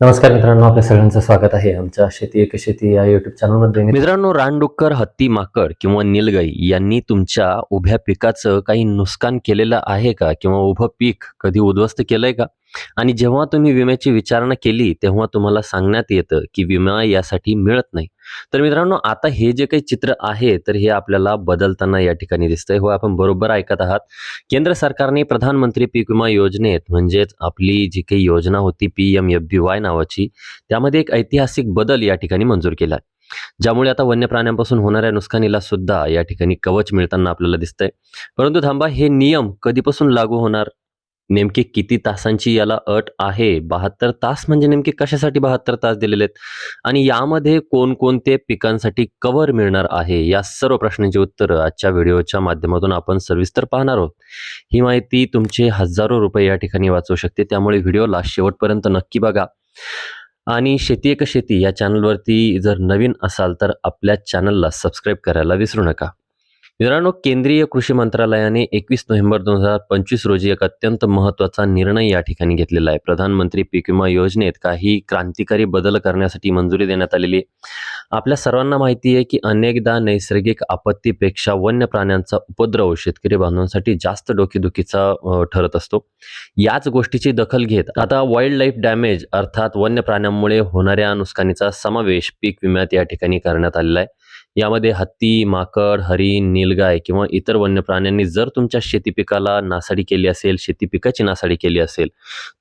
नमस्कार मित्रांनो आपल्या सगळ्यांचं स्वागत आहे आमच्या शेती एक शेती या युट्यूब चॅनलमध्ये मित्रांनो रानडुक्कर हत्ती माकड किंवा निलगाई यांनी तुमच्या उभ्या पिकाचं काही नुकसान केलेलं आहे का? किंवा उभं पीक कधी उद्ध्वस्त केलंय का? आणि जेव्हा तुम्ही विम्याची विचारणा केली तेव्हा तुम्हाला सांगण्यात येतं की विमा यासाठी मिळत नाही. तर मित्रांनो आता हे जे काही चित्र आहे तर हे आपल्याला बदलताना या ठिकाणी दिसतंय. हो आपण बरोबर ऐकत आहात. केंद्र सरकारने प्रधानमंत्री पीक विमा योजनेत म्हणजेच आपली जी काही योजना होती P M F B Y नावाची त्यामध्ये एक ऐतिहासिक बदल या ठिकाणी मंजूर केला ज्यामुळे आता वन्य प्राण्यांपासून होणाऱ्या नुकसानीला सुद्धा या ठिकाणी कवच मिळताना आपल्याला दिसतंय. परंतु थांबा हे नियम कधीपासून लागू होणार? नेमके किती तासांची याला अट आहे? बहात्तर तास म्हणजे नेमके कशासाठी बहात्तर तास दिलेले आहेत? आणि यामध्ये कोणकोणते पिकांसाठी कव्हर मिळणार आहे? या सर्व प्रश्नांची उत्तरं आजच्या व्हिडिओच्या माध्यमातून आपण सविस्तर पाहणार आहोत. ही माहिती तुमचे हजारो रुपये या ठिकाणी वाचवू शकते. त्यामुळे व्हिडिओला शेवटपर्यंत नक्की बघा. आणि शेती एक शेती या चॅनलवरती जर नवीन असाल तर आपल्या चॅनलला सबस्क्राईब करायला विसरू नका. मित्रांनो केंद्रीय कृषी मंत्रालयाने एकवीस नोव्हेंबर दोन हजार पंचवीस रोजी एक अत्यंत महत्त्वाचा निर्णय या ठिकाणी घेतलेला आहे. प्रधानमंत्री पीक विमा योजनेत काही क्रांतिकारी बदल करण्यासाठी मंजुरी देण्यात आलेली आहे. आपल्या सर्वांना माहिती आहे की अनेकदा नैसर्गिक आपत्तीपेक्षा वन्य प्राण्यांचा उपद्रव शेतकरी बांधवांसाठी जास्त डोकेदुखीचा ठरत असतो. याच गोष्टीची दखल घेत आता वाईल्ड लाईफ डॅमेज अर्थात वन्य प्राण्यांमुळे होणाऱ्या नुकसानीचा समावेश पीक विम्यात या ठिकाणी करण्यात आलेला आहे. यामध्ये हत्ती माकड हरिण नीलगाय किंवा इतर वन्य प्राण्यांनी जर तुमच्या शेती पिकाला नासाडी केली असेल शेती पिकाची नासाडी केली असेल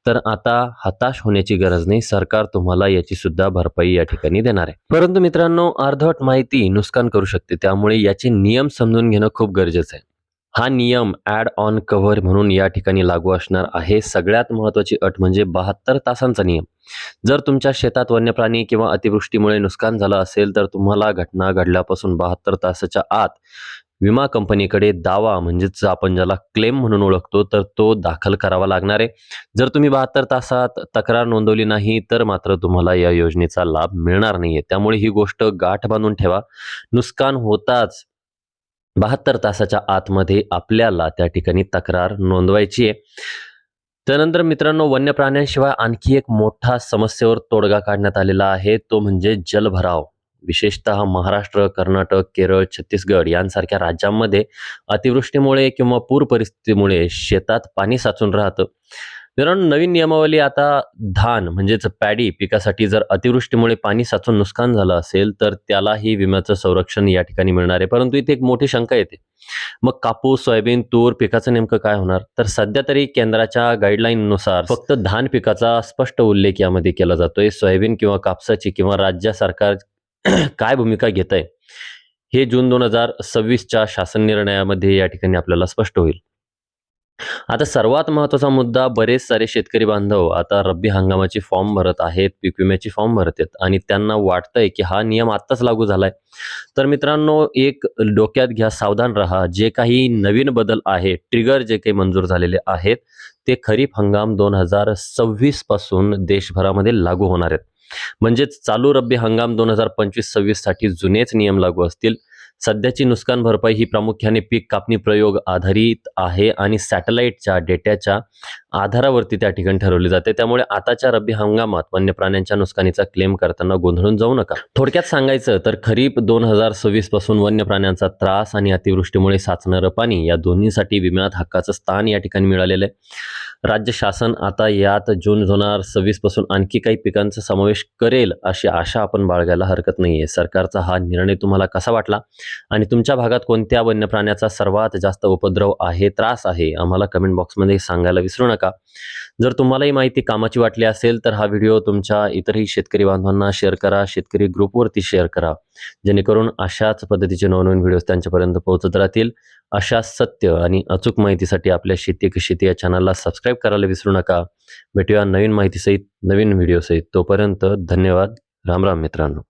तर आता हताश होण्याची गरज नाही. सरकार तुम्हाला याची सुद्धा भरपाई या ठिकाणी देणार आहे. परंतु मित्रांनो अर्धवट माहिती नुकसान करू शकते. त्यामुळे याचे नियम समजून घेणं खूप गरजेचं आहे. हा नियम ॲड ऑन कव्हर म्हणून या ठिकाणी लागू असणार आहे. सगळ्यात महत्त्वाची अट म्हणजे बहात्तर तासांचा नियम. जर तुमच्या शेतात वन्य प्राणी किंवा अतिवृष्टीमुळे नुकसान झालं असेल तर तुम्हाला घटना घडल्यापासून बहात्तर तासाच्या आत विमा कंपनीकडे दावा म्हणजेच आपण ज्याला क्लेम म्हणून ओळखतो तर तो दाखल करावा लागणार आहे. जर तुम्ही बहात्तर तासात तक्रार नोंदवली नाही तर मात्र तुम्हाला या योजनेचा लाभ मिळणार नाहीये. त्यामुळे ही गोष्ट गाठ बांधून ठेवा. नुकसान होताच बहात्तर तासाच्या आतमध्ये आपल्याला त्या ठिकाणी तक्रार नोंदवायची आहे. त्यानंतर मित्रांनो वन्य प्राण्यांशिवाय आणखी एक मोठा समस्येवर तोडगा काढण्यात आलेला आहे. तो म्हणजे जलभराव. विशेषतः महाराष्ट्र कर्नाटक केरळ छत्तीसगड यांसारख्या राज्यांमध्ये अतिवृष्टीमुळे किंवा पूर परिस्थितीमुळे शेतात पाणी साचून राहतं. मित्रांनो नवीन नियमावली आता धान म्हणजेच पॅडी पिकासाठी जर अतिवृष्टीमुळे पाणी साचून नुकसान झालं असेल तर त्यालाही विम्याचं संरक्षण या ठिकाणी मिळणार आहे. परंतु इथे एक मोठी शंका येते. मग कापूस सोयाबीन तूर पिकाचं नेमकं काय होणार? तर सध्या तरी केंद्राच्या गाईडलाईननुसार फक्त धान पिकाचा स्पष्ट उल्लेख यामध्ये केला जातोय. सोयाबीन किंवा कापसाची किंवा राज्य सरकार काय भूमिका घेत आहे हे जून दोन हजार सव्वीसच्या शासन निर्णयामध्ये या ठिकाणी आपल्याला स्पष्ट होईल. आता सर्वात महत्त्वाचा मुद्दा बरेच सारे शेतकरी बांधव आता रब्बी हंगामाची फॉर्म भरत आहेत पीक विम्याची फॉर्म भरत आहेत आणि त्यांना वाटतंय की हा नियम आत्ताच लागू झालाय. तर मित्रांनो एक डोक्यात घ्या सावधान राहा. जे काही नवीन बदल आहे ट्रिगर जे काही मंजूर झालेले आहेत ते खरीप हंगाम दोन हजार सव्वीसपासून देशभरामध्ये लागू होणार आहेत. म्हणजेच चालू रब्बी हंगाम दोन हजार पंचवीस सव्वीससाठी जुनेच नियम लागू असतील. सध्याची नुकसान भरपाई ही प्रामुख्याने पीक कापणी प्रयोग आधारित आहे आणि सॅटेलाईटच्या डेट्याच्या आधारावरती त्या ठिकाणी ठरवली जाते. त्यामुळे आताच्या रब्बी हंगामात वन्य प्राण्यांच्या नुकसानीचा क्लेम करताना गोंधळून जाऊ नका. थोडक्यात सांगायचं तर खरीप दोन हजार सव्वीसपासून वन्य प्राण्यांचा त्रास आणि अतिवृष्टीमुळे साचणारं पाणी या दोन्हीसाठी विम्यात हक्काचं स्थान या ठिकाणी मिळालेलं आहे. राज्य शासन आता यात जून दोन हजार सव्वीसपासून आणखी काही पिकांचा समावेश करेल अशी आशा आपण बाळगायला हरकत नाही आहे सरकारचा हा निर्णय तुम्हाला कसा वाटला? आणि तुमच्या भागात कोणत्या वन्य प्राण्याचा सर्वात जास्त उपद्रव आहे त्रास आहे आम्हाला कमेंट बॉक्समध्ये सांगायला विसरू नका. जर तुम्हाला ही माहिती कामाची वाटली असेल तर हा व्हिडिओ तुमच्या इतरही शेतकरी बांधवांना शेअर करा शेतकरी ग्रुपवरती शेअर करा. जेणेकरून अशाच पद्धतीचे नवनवीन व्हिडिओज त्यांच्यापर्यंत पोहोचत राहतील. अशा सत्य आणि अचूक माहितीसाठी आपल्या शेती की शेती या चॅनलला सबस्क्राईब करायला विसरू नका. भेटूया नवीन माहितीसहित नवीन व्हिडिओसहित तोपर्यंत धन्यवाद. राम राम मित्रांनो.